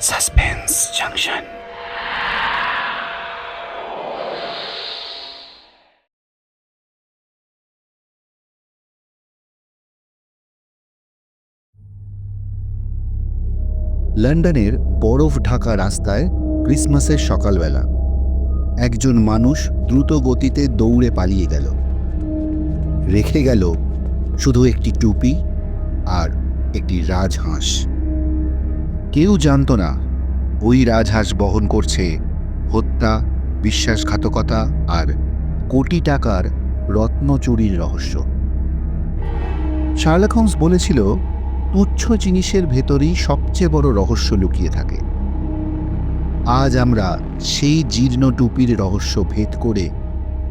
Suspense junction লন্ডনের বরফ ঢাকা রাস্তায় ক্রিসমাসের সকালবেলা একজন মানুষ দ্রুত গতিতে দৌড়ে পালিয়ে গেল। রেখে গেল শুধু একটি টুপি আর একটি রাজহাঁস। কেউ জানত না ওই রাজহাঁস বহন করছে হত্যা, বিশ্বাসঘাতকতা আর কোটি টাকার রত্ন চুরির রহস্য। শার্লক বলেছিল, তুচ্ছ জিনিসের ভেতরেই সবচেয়ে বড় রহস্য লুকিয়ে থাকে। আজ আমরা সেই জীর্ণ টুপির রহস্য ভেদ করে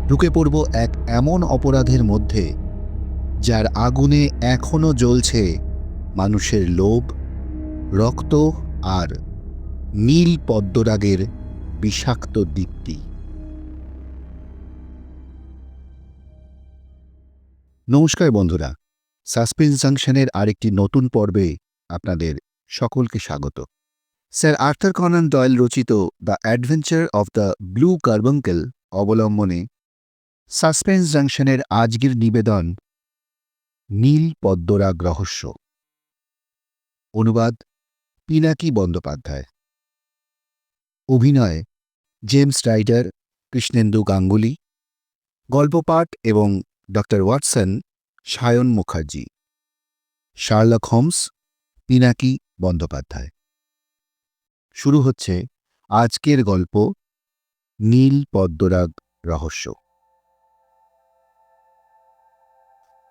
ঢুকে পড়ব এক এমন অপরাধের মধ্যে, যার আগুনে এখনও জ্বলছে মানুষের লোভ রক্ত আর নীল পদ্মরাগের বিষাক্ত দীপ্তি। নমস্কার বন্ধুরা, সাসপেন্স জাংশনের আরেকটি নতুন পর্বে আপনাদের সকলকে স্বাগত। স্যার আর্থার কনান ডয়েল রচিত the adventure of the blue carbuncle অবলম্বনে সাসপেন্স জাংশনের আজকের নিবেদন নীল পদ্মরাগ রহস্য। অনুবাদ পিনাকি বন্দ্যোপাধ্যায়। অভিনয় জেমস রাইডার, কৃষ্ণেন্দু গাঙ্গুলি। গল্পপাঠ এবং doctor Watson, Sayan Mukherjee. Sherlock Holmes, Pinaki Bandyopadhyay. শুরু হচ্ছে আজকের গল্প নীল পদ্মরাগ রহস্য।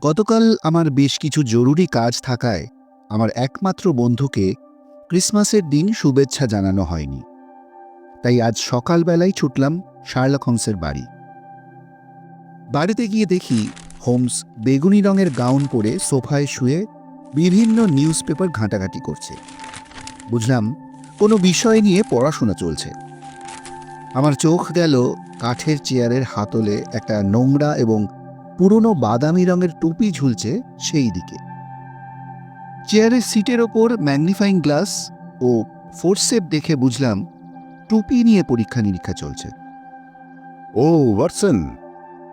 গতকাল আমার বেশ কিছু জরুরি কাজ থাকায় আমার একমাত্র বন্ধুকে ক্রিসমাসের দিন শুভেচ্ছা জানানো হয়নি। তাই আজ সকালবেলায় ছুটলাম শার্লক হোমসের বাড়ি। বাড়িতে গিয়ে দেখি হোমস বেগুনি রঙের গাউন পরে সোফায় শুয়ে বিভিন্ন নিউজ পেপার ঘাঁটাঘাঁটি করছে। বুঝলাম কোনো বিষয় নিয়ে পড়াশোনা চলছে। আমার চোখ গেল কাঠের চেয়ারের হাতলে একটা নোংরা এবং পুরনো বাদামি রঙের টুপি ঝুলছে সেই দিকে। চেয়ারের সিটের ওপর ম্যাগনিফাইং গ্লাস ও ফোর্সেপ দেখে বুঝলাম টুপি নিয়ে পরীক্ষা নিরীক্ষা চলছে। ও ওয়াটসন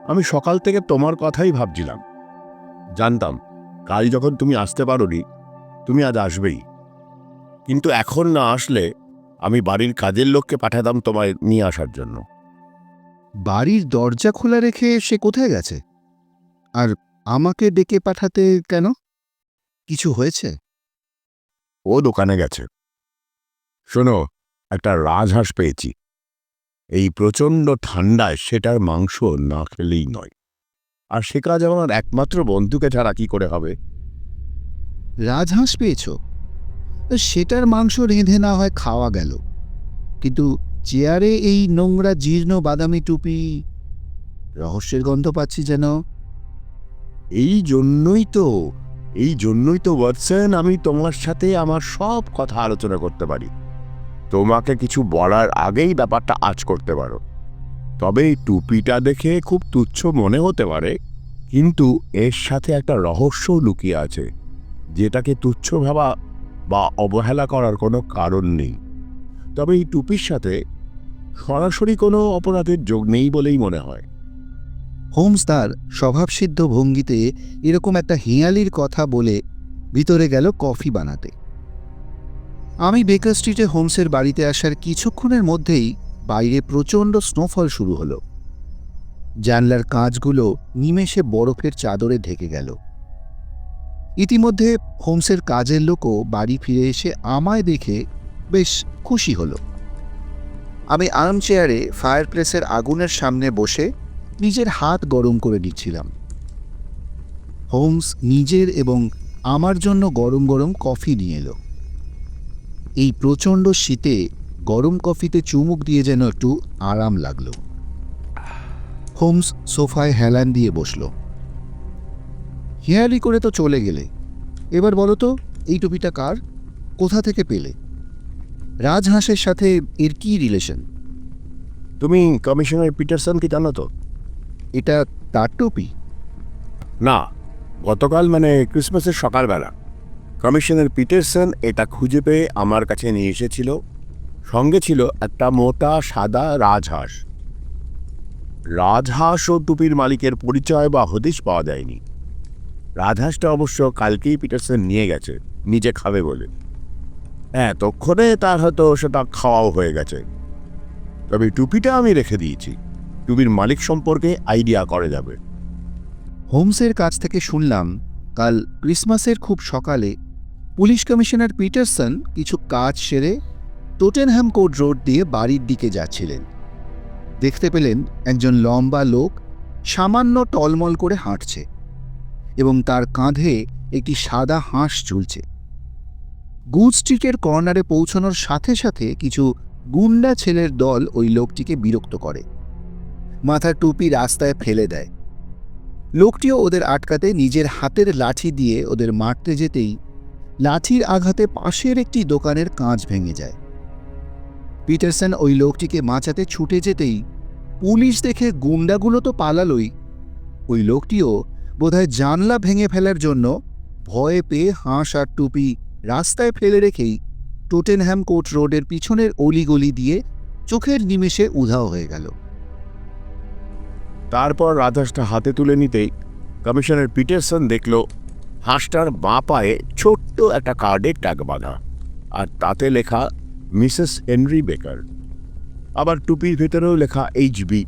আমি সকাল থেকে তোমার কথাই ভাবছিলাম। জানতাম কাল যখন তুমি আসতে পারোনি তুমি আজ আসবেই। কিন্তু এখন না আসলে আমি বাড়ির কাজের লোককে পাঠাতাম তোমায় নিয়ে আসার জন্য। বাড়ির দরজা খোলা রেখে সে কোথায় গেছে? আর আমাকে ডেকে পাঠাতে কেন? কিছু হয়েছে? ও দোকানে গেছে। শোনো একটা রাজহাঁস পেয়েছি। এই প্রচণ্ড ঠান্ডায় সেটার মাংস না খেলেই নয়। আর সে কাজ আমার একমাত্র বন্ধুকে ছাড়া কি করে হবে? রাজহাঁস পেয়েছ? সেটার মাংস রেঁধে না হয় খাওয়া গেল। কিন্তু চেয়ারে এই নোংরা জীর্ণ বাদামি টুপি রহস্যের গন্ধ পাচ্ছি যেন। এই জন্যই তো এই জন্যই তো ওয়াটসন, আমি তোমার সাথে আমার সব কথা আলোচনা করতে পারি। তোমাকে কিছু বলার আগেই ব্যাপারটা আজ করতে পারো। তবে এই টুপিটা দেখে খুব তুচ্ছ মনে হতে পারে, কিন্তু এর সাথে একটা রহস্য লুকিয়ে আছে, যেটাকে তুচ্ছ ভাবা বা অবহেলা করার কোনো কারণ নেই। তবে এই টুপির সাথে সরাসরি কোনো অপরাধের যোগ নেই বলেই মনে হয়। হোমস তার স্বভাবসিদ্ধ ভঙ্গিতে এরকম একটা হিয়ালির কথা বলে ভিতরে গেল কফি বানাতে। আমি বেকার স্ট্রিটে হোমসের বাড়িতে আসার কিছুক্ষণের মধ্যেই বাইরে প্রচণ্ড স্নোফল শুরু হলো। জানলার কাঁচগুলো নিমেষে বরফের চাদরে ঢেকে গেল। ইতিমধ্যে হোমসের কাজের লোকও বাড়ি ফিরে এসে আমায় দেখে বেশ খুশি হলো। আমি আর্ম চেয়ারে ফায়ারপ্লেসের আগুনের সামনে বসে নিজের হাত গরম করে দিচ্ছিলাম হোমস নিজের এবং আমার জন্য গরম গরম কফি নিয়ে এলো। এই প্রচণ্ড শীতে গরম কফিতে চুমুক দিয়ে যেন একটু আরাম লাগল। হোমস সোফায় হেলান দিয়ে বসল। হিয়ালি করে তো চলে গেলে। এবার বলো তো, এই টুপিটা কার? কোথা থেকে পেলে? রাজহাঁসের সাথে এর কি রিলেশন? তুমি কমিশনার পিটারসনকে জানো তো? এটা তার টুপি? না, গতকাল মানে ক্রিসমাসের সকালবেলা। কমিশনার পিটারসন এটা খুঁজে পেয়ে আমার কাছে নিয়ে এসেছিল। সঙ্গে ছিল একটা মোটা, সাদা রাজহাঁস। রাজহাঁস ও টুপির মালিকের পরিচয় বা হদিশ পাওয়া যায়নি। রাজহাঁসটা অবশ্য কালকেই পিটারসন নিয়ে গেছে, নিজে খাবে বলে। হ্যাঁ তক্ষণে তার হয়তো সেটা খাওয়াও হয়ে গেছে। তবে টুপিটা আমি রেখে দিয়েছি। টুপির মালিক সম্পর্কে আইডিয়া করে যাবে। হোমসের কাছ থেকে শুনলাম, কাল ক্রিসমাসের খুব সকালে পুলিশ কমিশনার পিটারসন কিছু কাজ সেরে টোটেনহ্যাম কোর্ট রোড দিয়ে বাড়ির দিকে যাচ্ছিলেন। দেখতে পেলেন একজন লম্বা লোক সামান্য টলমল করে হাঁটছে এবং তার কাঁধে একটি সাদা হাঁস ঝুলছে। গুড স্ট্রিটের কর্নারে পৌঁছানোর সাথে সাথে কিছু গুন্ডা ছেলের দল ওই লোকটিকে বিরক্ত করে। মাথার টুপি রাস্তায় ফেলে দেয়। লোকটিও ওদের আটকাতে নিজের হাতের লাঠি দিয়ে ওদের মারতে যেতেই লাঠির আঘাতে পাশের একটি দোকানের কাঁচ ভেঙে যায়। পিটারসন ওই লোকটিকে বাঁচাতে ছুটে যেতেই পুলিশ দেখে গুন্ডাগুলো তো পালালোই। ওই লোকটিও বোধহয় জানলা ভেঙে ফেলার জন্য ভয়ে পেয়ে হাঁস আর টুপি রাস্তায় ফেলে রেখেই টোটেনহ্যাম কোর্ট রোডের পিছনের অলিগলি দিয়ে চোখের নিমেষে উধাও হয়ে গেল। তারপর রাজহাঁসটা হাতে তুলে নিতেই কমিশনার পিটারসন দেখল হাঁসটার বাঁ পায়ে ছোট্ট একটা কার্ডে ট্যাগ বাঁধা আর তাতে লেখা মিসেস হেনরি বেকার। আবার টুপির ভেতরেও লেখা এইচবি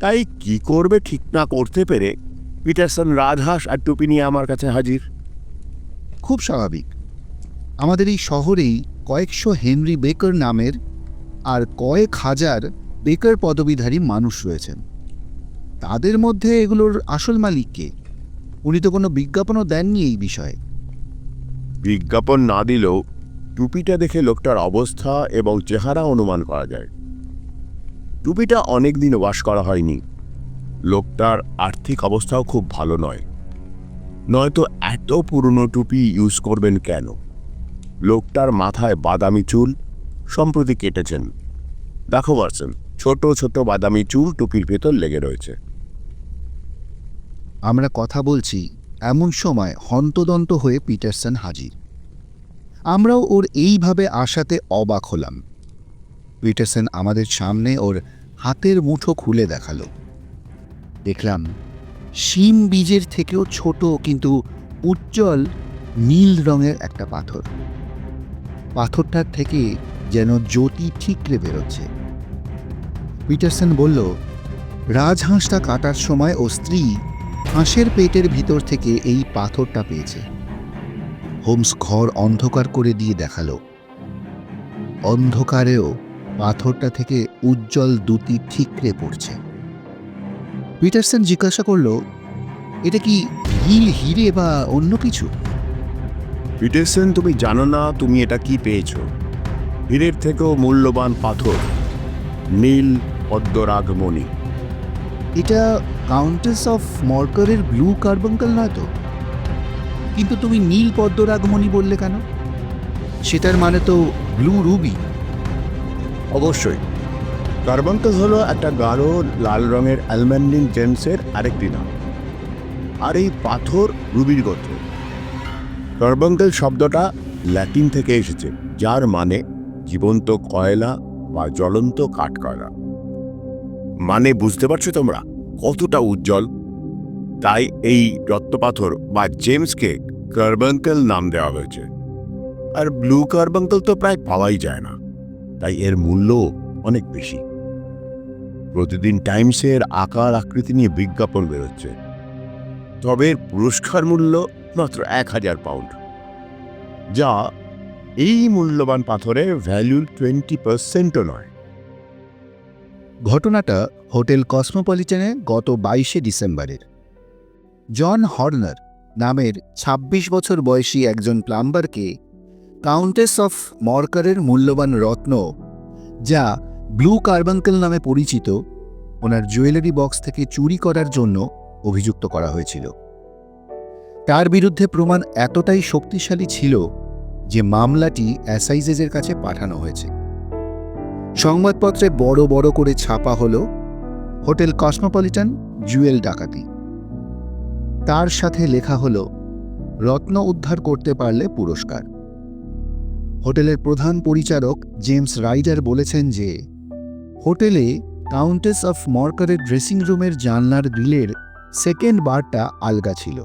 তাই কি করবে ঠিক না করতে পেরে পিটারসন রাজহাঁস আর টুপি নিয়ে আমার কাছে হাজির। খুব স্বাভাবিক। আমাদের এই শহরেই কয়েকশো হেনরি বেকার নামের আর কয়েক হাজার বেকার পদবীধারী মানুষ রয়েছেন। তাদের মধ্যে এগুলোর আসল মালিক কে? উনি তো কোনো বিজ্ঞাপনও দেননি এই বিষয়ে। বিজ্ঞাপন না দিলেও টুপিটা দেখে লোকটার অবস্থা এবং চেহারা অনুমান করা যায়। টুপিটা অনেক দিন ওয়াশ করা হয়নি। লোকটার আর্থিক অবস্থাও খুব ভালো নয়। নয়তো এত পুরনো টুপি ইউজ করবেন কেন? লোকটার মাথায় বাদামি চুল, সম্প্রতি কেটেছেন। দেখো পারছেন ছোট ছোট বাদামি চুল টুপির ভেতর লেগে রয়েছে। আমরা কথা বলছি এমন সময় হন্তদন্ত হয়ে পিটারসন হাজির। আমরাও ওর এইভাবে আসাতে অবাক হলাম। পিটারসন আমাদের সামনে ওর হাতের মুঠো খুলে দেখাল। দেখলাম শিম বীজের থেকেও ছোট কিন্তু উজ্জ্বল নীল রঙের একটা পাথর। পাথরটার থেকে যেন জ্যোতি ঠিকরে বেরোচ্ছে। পিটারসন বলল, রাজহাঁসটা কাটার সময় ও স্ত্রী হাঁসের পেটের ভিতর থেকে এই পাথরটা পেয়েছে। হোমস ঘর অন্ধকার করে দিয়ে দেখাল। অন্ধকারেও পাথরটা থেকে উজ্জ্বল দুটি ঠিকরে পড়ছে। পিটারসন জিজ্ঞাসা করল, এটা কি হিল হিরে বা অন্য কিছু? পিটারসন, তুমি জানো না তুমি এটা কি পেয়েছ? হীরের থেকেও মূল্যবান পাথর। নীল পদ্মরাগমণি। এটা কাউন্টেস অফ মর্কারের ব্লু কার্বঙ্কাল নয় তো? কিন্তু তুমি নীল পদ্মরাগমণি বললে কেন? সেটার মানে তো ব্লু রুবি অবশ্যই। কার্বঙ্কাল হলো একটা গাঢ় লাল রঙের অ্যালমান্ডিন জেমসের আরেকটি নাম। আর এই পাথর রুবির গোত্র কার্বঙ্কাল শব্দটা ল্যাটিন থেকে এসেছে যার মানে জীবন্ত কয়লা বা জ্বলন্ত কাঠকয়লা। মানে বুঝতে পারছ তোমরা? কতটা উজ্জ্বল? তাই এই রত্নপাথর বা জেমসকে কার্বঙ্কাল নাম দেওয়া হয়েছে। আর ব্লু কার্বাঙ্কেল তো প্রায় পাওয়াই যায় না। তাই এর মূল্য অনেক বেশি। প্রতিদিন টাইমসের আকার আকৃতি নিয়ে বিজ্ঞাপন বেরোচ্ছে। তবে পুরস্কার মূল্য মাত্র এক হাজার পাউন্ড। যা এই মূল্যবান পাথরে ভ্যালুর টোয়েন্টি পার্সেন্টও নয়। ঘটনাটা হোটেল কসমোপলিটনে গত বাইশে ডিসেম্বরের। জন হর্নার নামের ২৬ বছর বয়সী একজন প্লাম্বারকে কাউন্টেস অফ মর্কারের মূল্যবান রত্ন, যা ব্লু কার্বাঙ্কেল নামে পরিচিত, ওনার জুয়েলারি বক্স থেকে চুরি করার জন্য অভিযুক্ত করা হয়েছিল। তার বিরুদ্ধে প্রমাণ এতটাই শক্তিশালী ছিল যে মামলাটি অ্যাসাইজেজের কাছে পাঠানো হয়েছে। সংবাদপত্রে বড় বড় করে ছাপা হলো হোটেল কসমোপলিটন জুয়েল ডাকাতি। তার সাথে লেখা হলো, রত্ন উদ্ধার করতে পারলে পুরস্কার। হোটেলের প্রধান পরিচারক জেমস রাইডার বলেছেন যে, হোটেলে কাউন্টেস অফ মর্কারের ড্রেসিং রুমের জানলার গ্রিলের সেকেন্ড বারটা আলগা ছিল।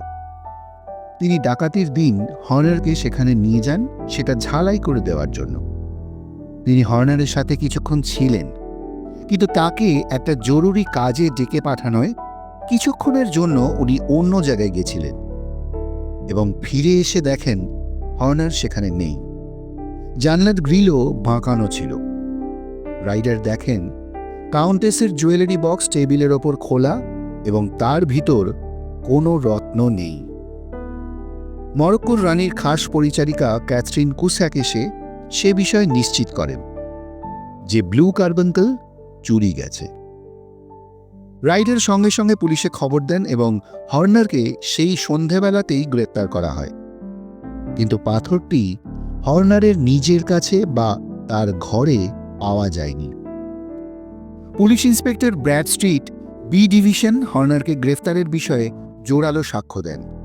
তিনি ডাকাতির দিন হর্নারকে সেখানে নিয়ে যান সেটা ঝালাই করে দেওয়ার জন্য। তিনি হর্নারের সাথে কিছুক্ষণ ছিলেন। কিন্তু তাকে একটা জরুরি কাজে ডেকে পাঠানোয় কিছুক্ষণের জন্য উনি অন্য জায়গায় গেছিলেন এবং ফিরে এসে দেখেন হর্নার সেখানে নেই। জানলার গ্রিলও বাঁকানো ছিল। রাইডার দেখেন কাউন্টেসের জুয়েলারি বক্স টেবিলের ওপর খোলা এবং তার ভিতর কোনো রত্ন নেই। মরক্কোর রানীর খাস পরিচারিকা ক্যাথরিন কুস্যাক এসে সে বিষয়ে নিশ্চিত করেন যে ব্লু কার্বনকল চুরি গেছে। রাইডের সঙ্গে সঙ্গে পুলিশে খবর দেন এবং হর্নারকে সেই সন্ধেবেলাতেই গ্রেপ্তার করা হয়। কিন্তু পাথরটি হর্নারের নিজের কাছে বা তার ঘরে পাওয়া যায়নি। Police inspector Bradstreet, B division, হর্নারকে গ্রেফতারের বিষয়ে জোরালো সাক্ষ্য দেন।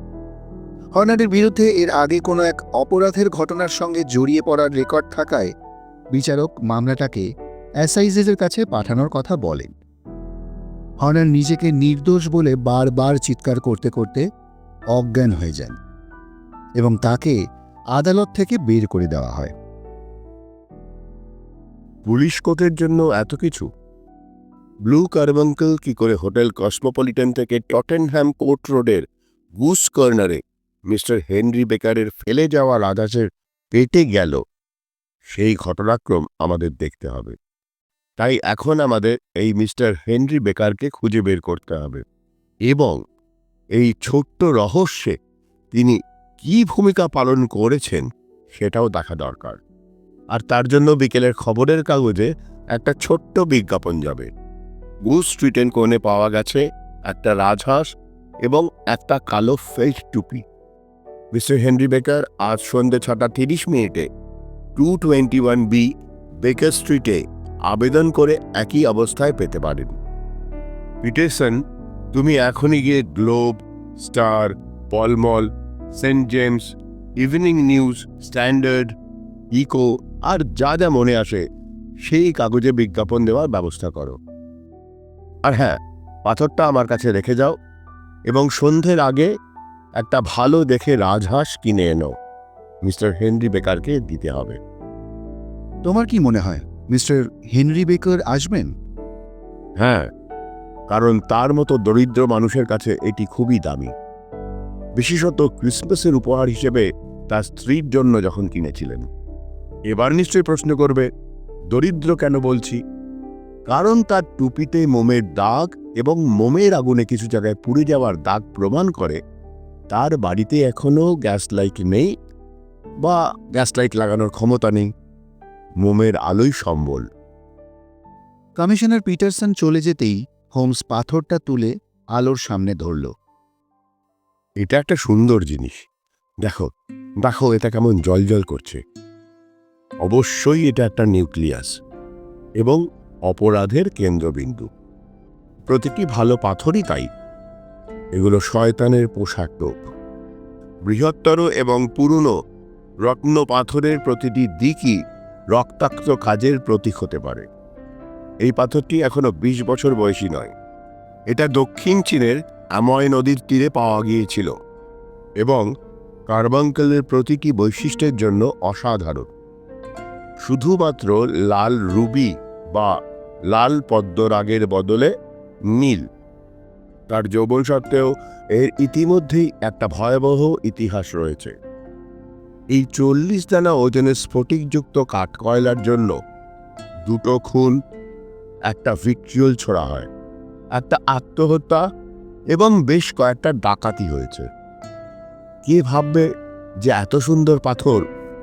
হর্নারের বিরুদ্ধে এর আগে কোনো এক অপরাধের ঘটনার সঙ্গে জড়িয়ে পড়ার রেকর্ড থাকায় বিচারক মামলাটাকে অ্যাসাইজেসের কাছে পাঠানোর কথা বলেন। হর্নার নিজেকে নির্দোষ বলে বারবার চিৎকার করতে করতে অজ্ঞান হয়ে যান এবং তাকে আদালত থেকে বের করে দেওয়া হয়। পুলিশ কোর্টের জন্য এত কিছু? ব্লু কার্বঙ্কল কি করে হোটেল কসমোপলিটন থেকে টটেনহ্যাম কোর্ট রোডের গুস কর্নারে মিস্টার হেনরি বেকারের ফেলে যাওয়া রাজাসের পেটে গেল। সেই ঘটনাক্রম আমাদের দেখতে হবে। তাই এখন আমাদের এই মিস্টার হেনরি বেকারকে খুঁজে বের করতে হবে এবং এই ছোট্ট রহস্যে তিনি কী ভূমিকা পালন করেছেন সেটাও দেখা দরকার। আর তার জন্য বিকেলের খবরের কাগজে একটা ছোট্ট বিজ্ঞাপন যাবে। গুস স্ট্রিটেন কোণে পাওয়া গেছে একটা রাজহাঁস এবং একটা কালো ফেল্ট টুপি। মিস্টার হেনরি বেকার আজ সন্ধ্যে ছটা তিরিশ মিনিটে টু টোয়েন্টি ওয়ান বি বেকার স্ট্রিটে আবেদন করে একই অবস্থায় পেতে পারেন। পিটারসন, তুমি এখনই গিয়ে Globe, Star Pall Mall Saint James, evening news, standard, echo আর যা যা মনে আসে, সেই কাগজে বিজ্ঞাপন দেওয়ার ব্যবস্থা করো। আর হ্যাঁ পাথরটা আমার কাছে রেখে যাও এবং সন্ধ্যের আগে একটা ভালো দেখে রাজহাঁস কিনে এনো। মিস্টার হেনরি বেকারকে দিতে হবে। তোমার কি মনে হয় মিস্টার হেনরি বেকার আসবেন? হ্যাঁ কারণ তার মতো দরিদ্র মানুষের কাছে এটি খুবই দামি। বিশেষত ক্রিসমাসের উপহার হিসেবে তার স্ত্রীর জন্য যখন কিনেছিলেন। এবার নিশ্চয়ই প্রশ্ন করবে দরিদ্র কেন বলছি? কারণ তার টুপিতে মোমের দাগ এবং মোমের আগুনে কিছু জায়গায় পুড়ে যাওয়ার দাগ প্রমাণ করে তার বাড়িতে এখনও গ্যাস লাইট নেই বা গ্যাস লাইট লাগানোর ক্ষমতা নেই। মোমের আলোই সম্বল। কমিশনার পিটারসন চলে যেতেই হোমস পাথরটা তুলে আলোর সামনে ধরল। এটা একটা সুন্দর জিনিস। দেখো দেখো এটা কেমন জল করছে। অবশ্যই এটা একটা নিউক্লিয়াস এবং অপরাধের কেন্দ্রবিন্দু। প্রতিটি ভালো পাথরই তাই। শয়তানের পোশাক টোপ বৃহত্তর এবং পুরনো রত্ন পাথরের প্রতিটি দিকই রক্তাক্ত কাজের প্রতীক হতে পারে। এই পাথরটি এখনও ২০ বছর বয়সী নয়। এটা দক্ষিণ চীনের অ্যাময় নদীর তীরে পাওয়া গিয়েছিল এবং কার্বাঙ্কেলের প্রতীকী বৈশিষ্ট্যের জন্য অসাধারণ। শুধুমাত্র লাল রুবি বা লাল পদ্মরাগের বদলে নীল। তার যৌবন সত্ত্বেও এর ইতিমধ্যেই একটা ভয়াবহ ইতিহাস রয়েছে। এই চল্লিশ দানা ওজনের স্ফটিকযুক্ত কাঠকয়লার জন্য দুটো খুন, একটা ভিক্ট্রিয়ল ছোড়া হয়, একটা আত্মহত্যা এবং বেশ কয়েকটা ডাকাতি হয়েছে। কে ভাববে যে এত সুন্দর পাথর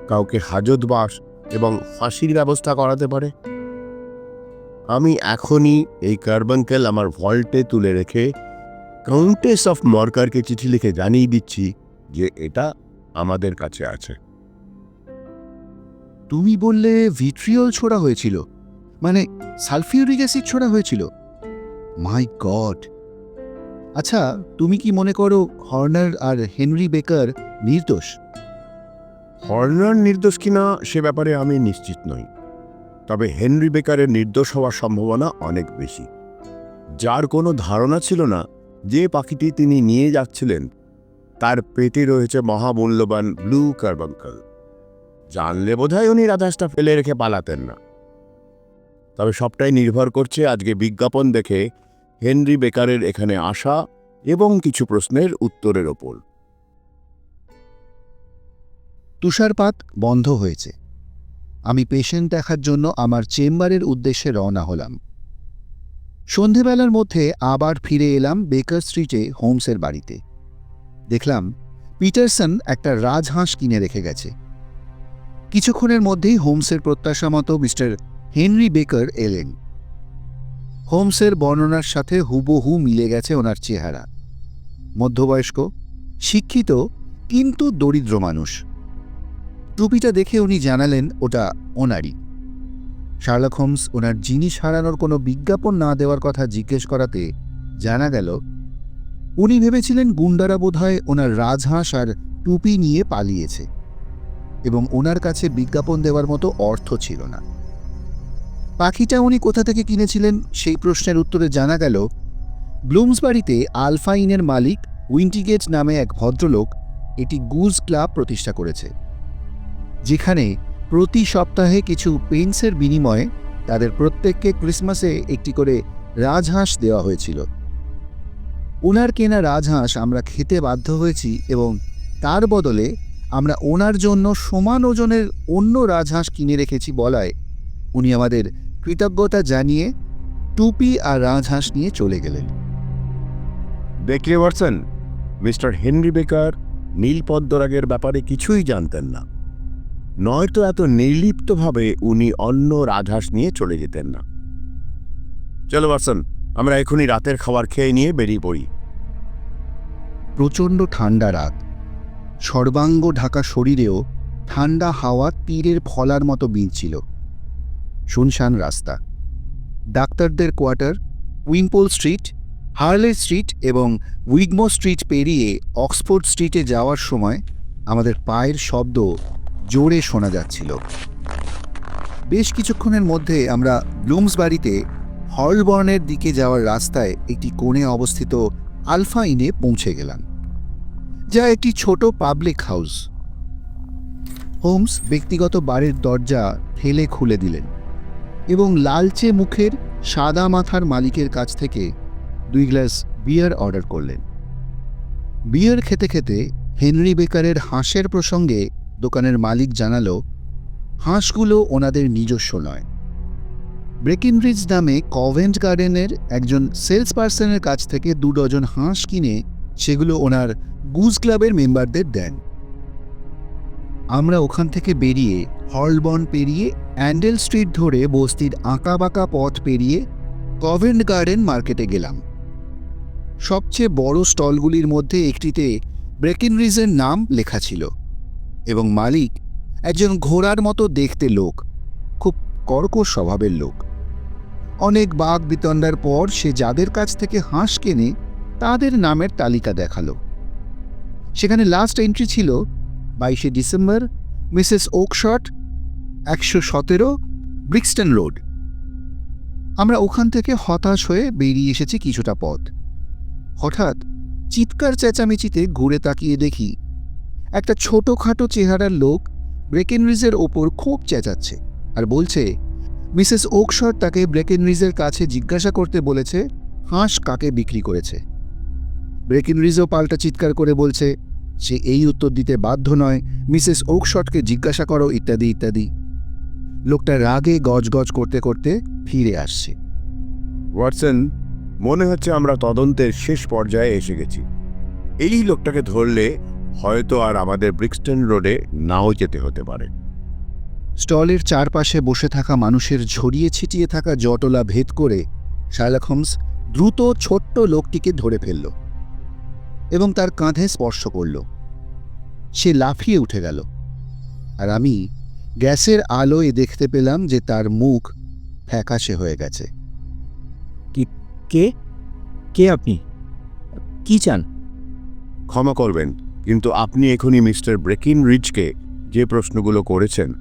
কাউকে হাজতবাস এবং ফাঁসির ব্যবস্থা করাতে পারে? আমি এখনই এই কার্বাঙ্কেল আমার ভল্টে তুলে রেখে কাউন্টেস অফ মর্কারকে চিঠি লিখে জানিয়ে দিচ্ছি যে এটা আমাদের কাছে আছে। তুমি বললে ভিট্রিয়ল ছোড়া হয়েছিল। মানে সালফিউরিক অ্যাসিড ছোড়া হয়েছিল। My God. আচ্ছা তুমি কি মনে করো হর্নার আর হেনরি বেকার নির্দোষ? হর্নার নির্দোষ কিনা সে ব্যাপারে আমি নিশ্চিত নই। তবে হেনরি বেকারের নির্দোষ হওয়ার সম্ভাবনা অনেক বেশি। যার কোনো ধারণা ছিল না যে পাখিটি তিনি নিয়ে যাচ্ছিলেন, তার পেটে রয়েছে মহামূল্যবান ব্লু কার্বাঙ্কল। জানলে বোধহয় উনি রাধাসটা ফেলে রেখে পালাতেন না। তবে সবটাই নির্ভর করছে আজকে বিজ্ঞাপন দেখে হেনরি বেকারের এখানে আসা এবং কিছু প্রশ্নের উত্তরের ওপর। তুষারপাত বন্ধ হয়েছে। আমি পেশেন্ট দেখার জন্য আমার চেম্বারের উদ্দেশ্যে রওনা হলাম। সন্ধেবেলার মধ্যে আবার ফিরে এলাম বেকার স্ট্রিটে হোমসের বাড়িতে। দেখলাম পিটারসন একটা রাজহাঁস কিনে রেখে গেছে। কিছুক্ষণের মধ্যেই হোমসের প্রত্যাশা মতো মিস্টার হেনরি বেকার এলেন। হোমসের বর্ণনার সাথে হুবহু মিলে গেছে ওনার চেহারা। মধ্যবয়স্ক, শিক্ষিত, কিন্তু দরিদ্র মানুষ। টুপিটা দেখে উনি জানালেন ওটা ওনারই। শার্লক হোমস ওনার জিনিস হারানোর কোনো বিজ্ঞাপন না দেওয়ার কথা জিজ্ঞেস করাতে জানা গেল, উনি ভেবেছিলেন গুন্ডারা বোধহয় ওনার রাজহাঁস আর টুপি নিয়ে পালিয়েছে এবং ওনার কাছে বিজ্ঞাপন দেওয়ার মতো অর্থ ছিল না। পাখিটা উনি কোথা থেকে কিনেছিলেন সেই প্রশ্নের উত্তরে জানা গেল, ব্লুমসবাড়িতে আলফা ইনের মালিক উইন্টিগেট নামে এক ভদ্রলোক এটি গুজ ক্লাব প্রতিষ্ঠা করেছে, যেখানে প্রতি সপ্তাহে কিছু পেন্সের বিনিময়ে তাদের প্রত্যেককে ক্রিসমাসে একটি করে রাজহাঁস দেওয়া হয়েছিল। ওনার কেনা রাজহাঁস আমরা খেতে বাধ্য হয়েছি এবং তার বদলে আমরা ওনার জন্য সমান ওজনের অন্য রাজহাঁস কিনে রেখেছি বলায় উনি আমাদের কৃতজ্ঞতা জানিয়ে টুপি আর রাজহাঁস নিয়ে চলে গেলেন। দেখলে পারছেন মিস্টার হেনরি বেকার, নীলপদ্মরাগের ব্যাপারে কিছুই জানতেন না। নয়তো এত নির্লিপ্তভাবে উনি অন্য রাজহাঁস নিয়ে চলে যেতেন না। চলো পারসন আমরা এখনই রাতের খাবার খেয়ে নিয়ে বেরিয়ে পড়ি। প্রচণ্ড ঠান্ডা রাত। সর্বাঙ্গ ঢাকা শরীরেও ঠান্ডা হাওয়া তীরের ফলার মতো বিঁধছিল। শুনশান রাস্তা। ডাক্তারদের quarter, Wimpole Street Harley Street এবং উইগমো স্ট্রিট পেরিয়ে অক্সফোর্ড স্ট্রিটে যাওয়ার সময় আমাদের পায়ের শব্দ জোরে শোনা যাচ্ছিল। বেশ কিছুক্ষণের মধ্যে আমরা ব্লুমস বাড়িতে হলবর্নের দিকে যাওয়ার রাস্তায় একটি কোণে অবস্থিত আলফা ইনে পৌঁছে গেলাম, যা একটি ছোট পাবলিক হাউস। হোমস ব্যক্তিগত বাড়ির দরজা ঠেলে খুলে দিলেন এবং লালচে মুখের সাদা মাথার মালিকের কাছ থেকে দুই গ্লাস বিয়ার অর্ডার করলেন। বিয়ার খেতে খেতে হেনরি বেকারের হাঁসের প্রসঙ্গে দোকানের মালিক জানালো, হাঁসগুলো ওনাদের নিজস্ব নয়। ব্রেকিনরিজ নামে কভেন্ট গার্ডেনের একজন সেলস পার্সনের কাছ থেকে দু ডজন হাঁস কিনে সেগুলো ওনার গুজ ক্লাবের মেম্বারদের দেন। আমরা ওখান থেকে বেরিয়ে হলবন পেরিয়ে অ্যান্ডেল স্ট্রিট ধরে বস্তির আঁকাবাঁকা পথ পেরিয়ে কভেন্ট গার্ডেন মার্কেটে গেলাম। সবচেয়ে বড় স্টলগুলির মধ্যে একটিতে ব্রেকিনরিজের নাম লেখা ছিল। এবং মালিক একজন ঘোড়ার মতো দেখতে লোক, খুব কর্কশ স্বভাবের লোক। অনেক বাঘ বিতণ্ডার পর সে যাদের কাছ থেকে হাঁস কেনে, তাদের নামের তালিকা দেখাল। সেখানে লাস্ট এন্ট্রি ছিল বাইশে ডিসেম্বর, মিসেস ওকশট, একশো সতেরো, ব্রিক্সটন রোড। আমরা ওখান থেকে হতাশ হয়ে বেরিয়ে এসেছি কিছুটা পথ। হঠাৎ চিৎকার চেঁচামেচিতে ঘুরে তাকিয়ে দেখি একটা ছোটোখাটো চেহারার লোক ব্রেকেনরিজের ওপর খুব চেঁচাচ্ছে আর বলছে, মিসেস ওকশট তাকে ব্রেকেনরিজের কাছে জিজ্ঞাসা করতে বলেছে, হাঁস কাকে বিক্রি করেছে? ব্রেকেনরিজও পাল্টা চিৎকার করে বলছে, সে এই উত্তর দিতে বাধ্য নয়, মিসেস ওকশটকে জিজ্ঞাসা করো ইত্যাদি ইত্যাদি। লোকটা রাগে গজগজ করতে করতে ফিরে আসছে। ওয়াটসন, মনে হচ্ছে আমরা তদন্তের শেষ পর্যায়ে এসে গেছি। এই লোকটাকে ধরলে হয়তো আর আমাদের ব্রিক্সটন রোডে নাও যেতে হতে পারে। স্টলের চারপাশে বসে থাকা মানুষের ঝরিয়ে ছিটিয়ে থাকা জটলা ভেদ করে শার্লক হোমস দ্রুত ছোট্ট লোকটিকে ধরে ফেলল এবং তার কাঁধে স্পর্শ করল। সে লাফিয়ে উঠে গেল। আর আমি গ্যাসের আলোয় দেখতে পেলাম যে তার মুখ ফ্যাকাশে হয়ে গেছে। কে কে? আপনি? কি চান? ক্ষমা করবেন কিন্তু আপনি এখনই মিস্টার ব্রেকিন রিচকে যে প্রশ্নগুলো করেছেন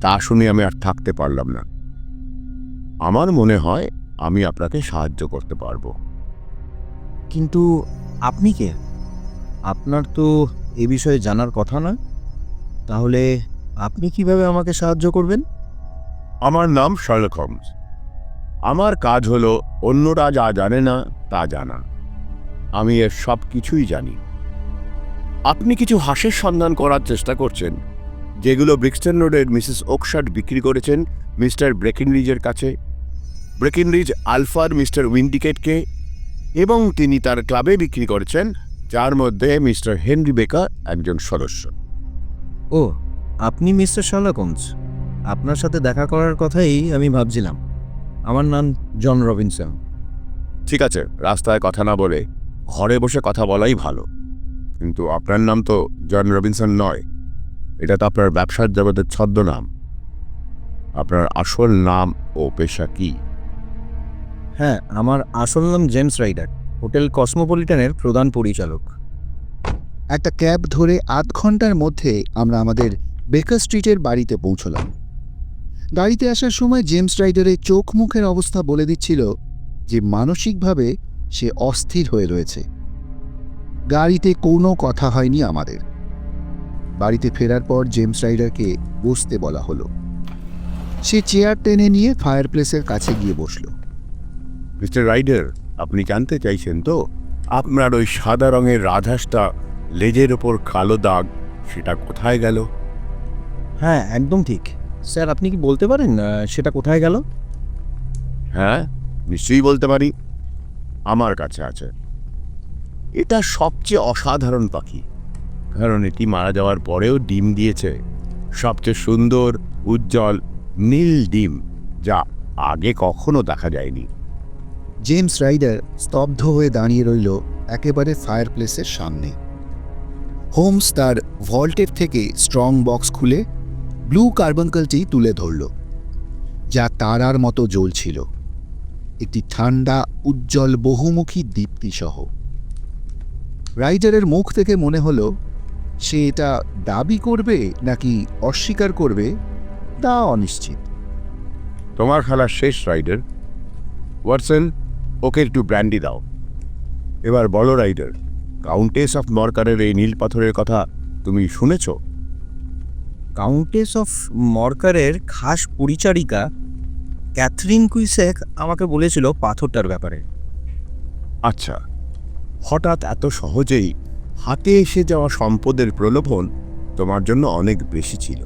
তা শুনে আমি আর থাকতে পারলাম না। আমার মনে হয় আমি আপনাকে সাহায্য করতে পারব। কিন্তু আপনি কে? আপনার তো এ বিষয়ে জানার কথা না। তাহলে আপনি কীভাবে আমাকে সাহায্য করবেন? আমার নাম শার্লক হোমস। আমার কাজ হলো অন্যরা যা জানে না তা জানা। আমি এর সব কিছুই জানি। আপনি কিছু হাঁসের সন্ধান করার চেষ্টা করছেন যেগুলো ব্রিক্সটন রোডের মিসেস ওকশাট বিক্রি করেছেন মিস্টার ব্রেকিনরিজের কাছে। ব্রেকিনরিজ আলফার মিস্টার উইন্ডিকেটকে এবং তিনি তার ক্লাবে বিক্রি করেছেন যার মধ্যে মিস্টার হেনরি বেকার একজন সদস্য। ও আপনি মিস্টার হোমস। আপনার সাথে দেখা করার কথাই আমি ভাবছিলাম। আমার নাম জন রবিনসন। ঠিক আছে রাস্তায় কথা না বলে ঘরে বসে কথা বলাই ভালো। কিন্তু আপনার নাম তো জন রবিনসন নয়। এটা তো আপনার ব্যবসার জগতের ছদ্মনাম। আপনার আসল নাম ও পেশা কি? হ্যাঁ আমার আসল নাম জেমস রাইডার হোটেল কসমোপলিটনের প্রধান পরিচালক। একটা ক্যাব ধরে আধ ঘণ্টার মধ্যে আমরা আমাদের বেকার স্ট্রিটের বাড়িতে পৌঁছলাম। গাড়িতে আসার সময় জেমস রাইডারের চোখ মুখের অবস্থা বলে দিচ্ছিল যে মানসিকভাবে সে অস্থির হয়ে রয়েছে। গাড়িতে কোনো কথা হয়নি আমাদের। বাড়িতে ফেরার পর জেমস রাইডারকে বসতে বলা হলো। সে চেয়ার টেনে নিয়ে ফায়ার প্লেসের কাছে গিয়ে বসল। মিস্টার রাইডার আপনি জানতে চাইছেন তো আপনার ওই সাদা রঙের রাজহাঁসটা লেজের ওপর কালো দাগ সেটা কোথায় গেল? হ্যাঁ একদম ঠিক। স্যার আপনি কি বলতে পারেন সেটা কোথায় গেল? হ্যাঁ নিশ্চয়ই বলতে পারি। আমার কাছে আছে। এটা সবচেয়ে অসাধারণ পাখি। কারণ এটি মারা যাওয়ার পরেও ডিম দিয়েছে। সবচেয়ে সুন্দর, উজ্জ্বল, নীল ডিম, যা আগে কখনো দেখা যায়নি। জেমস রাইডার স্তব্ধ হয়ে দাঁড়িয়ে রইল একেবারে ফায়ারপ্লেসের সামনে। হোমস তার ভল্টের থেকে স্ট্রং বক্স খুলে ব্লু কার্বনকলটি তুলে ধরল, যা তারার মতো জ্বলছিল। একটি ঠান্ডা, উজ্জ্বল বহুমুখী দীপ্তিসহ। রাইডারের মুখ থেকে মনে হলো সে এটা দাবি করবে নাকি অস্বীকার করবে তা অনিশ্চিত। তোমার খেলা শেষ রাইডার। ওয়াটসন ওকে একটু ব্র্যান্ডি দাও। এবার বলো রাইডার কাউন্টেস অফ মরকারের এই নীল পাথরের কথা তুমি শুনেছ? কাউন্টেস অফ মরকারের খাস পরিচারিকা ক্যাথরিন কুইসেক আমাকে বলেছিল পাথরটার ব্যাপারে। আচ্ছা। হঠাৎ এত সহজেই হাতে এসে যাওয়া সম্পদের প্রলোভন তোমার জন্য অনেক বেশি ছিল।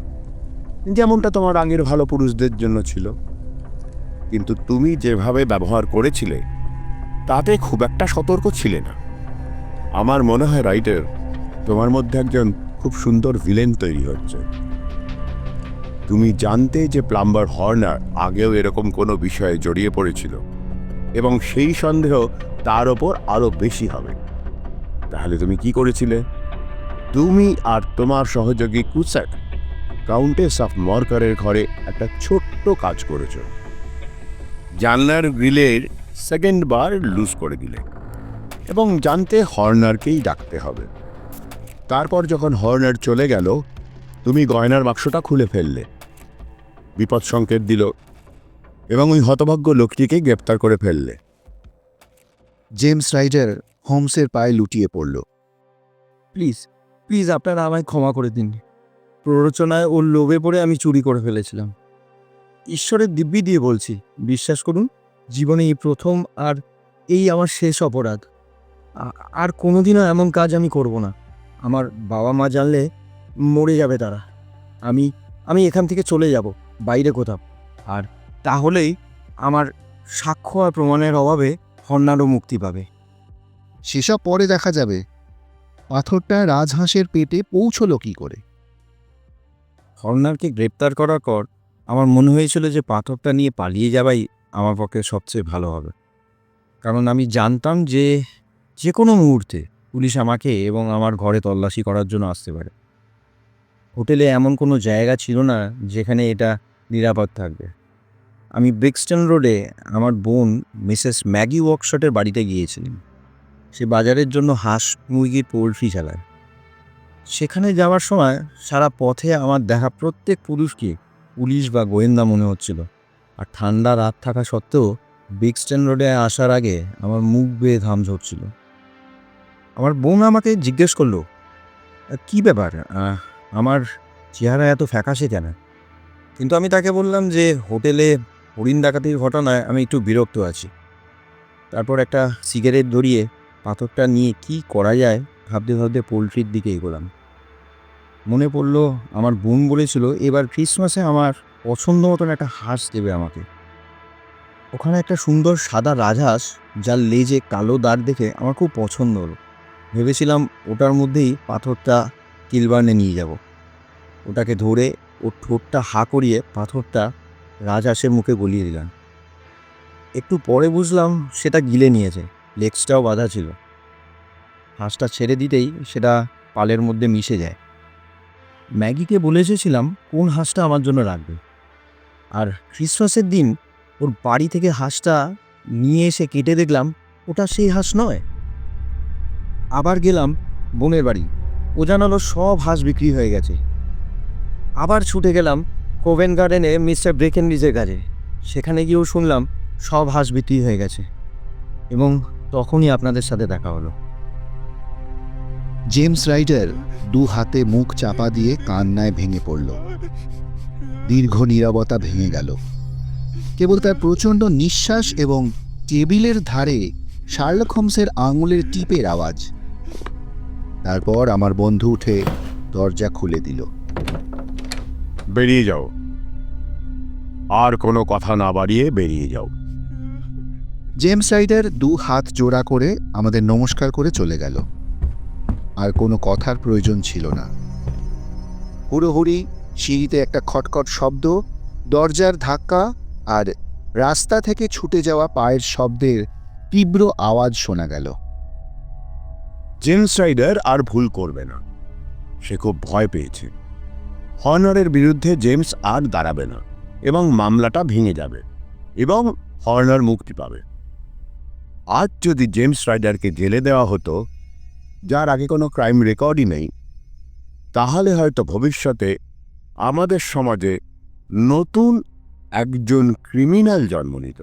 যেমনটা তোমার আগের ভালো পুরুষদের জন্য ছিল। কিন্তু তুমি যেভাবে ব্যবহার করেছিলে, তাতে খুব একটা সতর্ক ছিলে না। আমার মনে হয়, রাইটার, তোমার মধ্যে একজন খুব সুন্দর ভিলেন তৈরি হচ্ছে। তুমি জানতে যে প্লাম্বার হর্নার আগেও এরকম কোনো বিষয়ে জড়িয়ে পড়েছিল। এবং সেই সন্দেহ তার ওপর আরও বেশি হবে। তাহলে তুমি কি করেছিলে? তুমি আর তোমার সহযোগী কুসাক কাউন্টেস অফ মরকারের ঘরে একটা ছোট্ট কাজ করেছ। জানলার গ্রিলের সেকেন্ড বার লুজ করে দিলে এবং জানতে হর্নারকেই ডাকতে হবে। তারপর যখন হর্নার চলে গেল, তুমি গয়নার বাক্সটা খুলে ফেললে। বিপদ সংকেত দিল এবং ওই হতভাগ্য লোকটিকে গ্রেপ্তার করে ফেললে। জেমস রাইডার হোমসের পায়ে লুটিয়ে পড়ল। প্লিজ প্লিজ আপনারা আমায় ক্ষমা করে দিন। প্ররোচনায় ওর লোভে পড়ে আমি চুরি করে ফেলেছিলাম। ঈশ্বরের দিব্যি দিয়ে বলছি বিশ্বাস করুন জীবনে এই প্রথম আর এই আমার শেষ অপরাধ। আর কোনোদিনও এমন কাজ আমি করব না। আমার বাবা মা জানলে মরে যাবে তারা। আমি আমি এখান থেকে চলে যাব বাইরে কোথাও। আর তাহলেই আমার সাক্ষ্য আর প্রমাণের অভাবে হর্নারও মুক্তি পাবে। সেসব পরে দেখা যাবে। পাথরটা রাজহাঁসের পেটে পৌঁছলো কি করে? হর্নারকে গ্রেপ্তার করার পর আমার মনে হয়েছিল যে পাথরটা নিয়ে পালিয়ে যাওয়াই আমার পক্ষে সবচেয়ে ভালো হবে। কারণ আমি জানতাম যে যে কোনো মুহূর্তে পুলিশ আমাকে এবং আমার ঘরে তল্লাশি করার জন্য আসতে পারে। হোটেলে এমন কোনো জায়গা ছিল না যেখানে এটা নিরাপদ থাকবে। আমি ব্রিক্সটন রোডে আমার বোন মিসেস ম্যাগি ওয়ার্কশটের বাড়িতে গিয়েছিলাম। সে বাজারের জন্য হাঁস মুরগির পোলট্রি চালায়। সেখানে যাওয়ার সময় সারা পথে আমার দেখা প্রত্যেক পুরুষকে পুলিশ বা গোয়েন্দা মনে হচ্ছিল। আর ঠান্ডা রাত থাকা সত্ত্বেও বিগ স্ট্যান্ড রোডে আসার আগে আমার মুখ বেয়ে ঘাম ঝরছিল। আমার বোন আমাকে জিজ্ঞেস করল "আহ, কি ব্যাপার? আমার চেহারা এত ফ্যাকাশে কেন? কিন্তু আমি তাকে বললাম যে হোটেলে হরিণ ডাকাতির ঘটনায় আমি একটু বিরক্ত আছি। তারপর একটা সিগারেট ধরিয়ে পাথরটা নিয়ে কি করা যায় ভাবতে ভাবতে পোলট্রির দিকে এগোলাম। মনে পড়ল আমার বোন বলেছিল, এবার ক্রিসমাসে আমার পছন্দ মতন একটা হাঁস দেবে আমাকে। ওখানে একটা সুন্দর সাদা রাজহাঁস, যার লেজে কালো দাঁড় দেখে আমার খুব পছন্দ হলো। ভেবেছিলাম ওটার মধ্যেই পাথরটা কিলবার্নে নিয়ে যাব। ওটাকে ধরে ওর ঠোঁটটা হা করিয়ে পাথরটা রাজহাঁসের মুখে গলিয়ে দিলাম একটু পরে বুঝলাম সেটা গিলে নিয়েছে, লেগসটাও বাঁধা ছিল। হাঁসটা ছেড়ে দিতেই সেটা পালের মধ্যে মিশে যায়। ম্যাগিকে বলে এসেছিলাম কোন হাঁসটা আমার জন্য রাখবে। আর ক্রিসমাসের দিন ওর বাড়ি থেকে হাঁসটা নিয়ে এসে কেটে দেখলাম ওটা সেই হাঁস নয়। আবার গেলাম বোনের বাড়ি, ও জানালো সব হাঁস বিক্রি হয়ে গেছে। আবার ছুটে গেলাম কোভেন গার্ডেনে মিস্টার ব্রেকেনরিজের কাছে সেখানে গিয়েও শুনলাম সব হাঁস বিক্রি হয়ে গেছে। এবং তখনই আপনাদের সাথে দেখা হলো। জেমস রাইডার দু হাতে মুখ চাপা দিয়ে কান্নায় ভেঙে পড়ল। দীর্ঘ নীরবতা ভেঙে গেল। কেবল তার প্রচণ্ড নিঃশ্বাস এবং টেবিলের ধারে শার্লক হোমসের আঙুলের টিপের আওয়াজ। তারপর আমার বন্ধু উঠে দরজা খুলে দিল। বেরিয়ে যাও। আর কোনো কথা না বাড়িয়ে বেরিয়ে যাও। জেমস রাইডার দু হাত জোড়া করে আমাদের নমস্কার করে চলে গেল। আর কোনো কথার প্রয়োজন ছিল না। হুড়োহুড়ি সিঁড়িতে একটা খটখট শব্দ দরজার ধাক্কা আর রাস্তা থেকে ছুটে যাওয়া পায়ের শব্দের তীব্র আওয়াজ শোনা গেল। জেমস রাইডার আর ভুল করবে না। সে খুব ভয় পেয়েছে। হর্নারের বিরুদ্ধে জেমস আর দাঁড়াবে না এবং মামলাটা ভেঙে যাবে এবং হর্নার মুক্তি পাবে। আজ যদি জেমস রাইডারকে জেলে দেওয়া হতো, যার আগে কোনো ক্রাইম রেকর্ডই নেই, তাহলে হয়তো ভবিষ্যতে আমাদের সমাজে নতুন একজন ক্রিমিনাল জন্ম নিত।